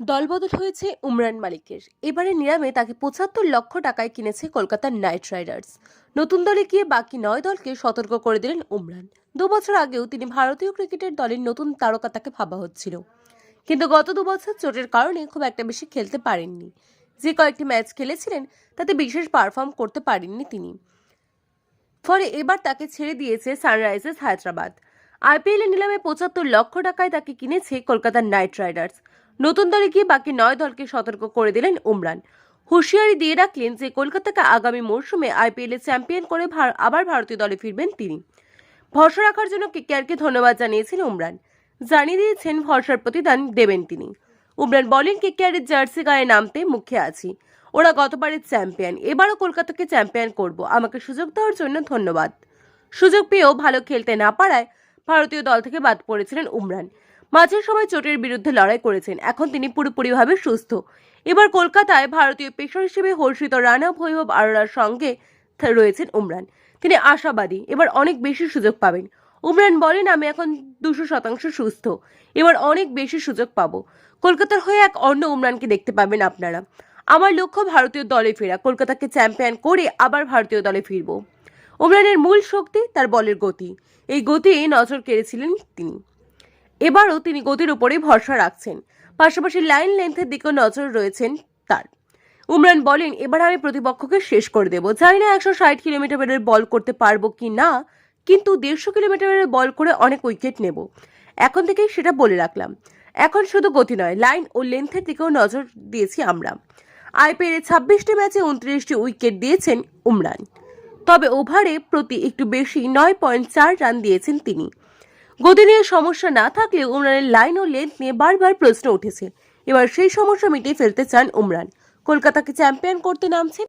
দলবদল হয়েছে উমরান মালিকের। এবারে নিলামে তাকে পঁচাত্তর লক্ষ টাকায় কিনেছে কলকাতার নাইট রাইডার্স। নতুন দলে গিয়ে বাকি নয় দলকে সতর্ক করে দিলেন উমরান। দু বছর আগেও তিনি ভারতীয় ক্রিকেটের দলের নতুন তারকা তাকে ভাবা হচ্ছিল। কিন্তু গত দু বছর চোটের কারণে খুব একটা বেশি খেলতে পারেননি। যে কয়েকটি ম্যাচ খেলেছিলেন, তাতে বিশেষ পারফর্ম করতে পারেননি তিনি। ফলে এবার তাকে ছেড়ে দিয়েছে সানরাইজার্স হায়দ্রাবাদ। আইপিএল এ নিলামে পঁচাত্তর লক্ষ টাকায় তাকে কিনেছে কলকাতার নাইট রাইডার্স। নতুন দলে গিয়ে বাকি নয় দলকে সতর্ক করে দিলেন উমরান। হুঁশিয়ারি দিয়ে রাখলেন যে, কলকাতাকে আগামী মরশুমে আইপিএল চ্যাম্পিয়ন করে আবার ভারতীয় দলে ফিরবেন তিনি। ভরসা রাখার জন্য কেকেআরকে ধন্যবাদ জানিয়েছেন উমরান। জানিয়ে দিয়েছেন ভরসার প্রতিদান দেবেন তিনি। উমরান বলেন কেকেআরের জার্সি গায়ে নামতে মুখে আছি। ওরা গতবারের চ্যাম্পিয়ন। এবারও কলকাতাকে চ্যাম্পিয়ন করব। আমাকে সুযোগ দেওয়ার জন্য ধন্যবাদ। সুযোগ পেয়েও ভালো খেলতে না পারায় ভারতীয় দল থেকে বাদ পড়েছিলেন উমরান। মাঝের সময় চোটের বিরুদ্ধে লড়াই করেছেন। এখন তিনি পুরোপুরিভাবে সুস্থ। এবার কলকাতায় ভারতীয় পেশর হিসেবে হর্ষিত রানা ভৈভব আরোরার সঙ্গে রয়েছেন উমরান। তিনি আশাবাদী, এবার অনেক বেশি সুযোগ পাবেন। উমরান বলেন, আমি এখন দুশো শতাংশ সুস্থ। এবার অনেক বেশি সুযোগ পাবো। কলকাতার হয়ে এক অন্য উমরানকে দেখতে পাবেন আপনারা। আমার লক্ষ্য ভারতীয় দলে ফেরা। কলকাতাকে চ্যাম্পিয়ন করে আবার ভারতীয় দলে ফিরবো। উমরানের মূল শক্তি তার বলের গতি। এই গতি নজর কেড়েছিলেন তিনি। এবারও তিনি গতির উপরেই ভরসা রাখছেন। পাশাপাশি লাইন লেন্থের দিকেও নজর রয়েছেন তার। উমরান বলেন, এবার আমি প্রতিপক্ষকে শেষ করে দেব। জানি না একশো ষাট কিলোমিটারের বল করতে পারব কি না, কিন্তু দেড়শো কিলোমিটারের বল করে অনেক উইকেট নেব। এখন থেকেই সেটা বলে রাখলাম। এখন শুধু গতি নয়, লাইন ও লেন্থের দিকেও নজর দিয়েছি আমরা। আইপিএলে ছাব্বিশটি ম্যাচে উনত্রিশটি উইকেট দিয়েছেন উমরান তবে ওভারে প্রতি একটু বেশি নয় পয়েন্ট চার রান দিয়েছেন তিনি। গতি নিয়ে সমস্যা না থাকলে উমরানের লাইন ও লেন্থ নিয়ে বারবার প্রশ্ন উঠেছে। এবার সেই সমস্যা মিটিয়ে ফেলতে চান উমরান কলকাতাকে চ্যাম্পিয়ন করতে নামছেন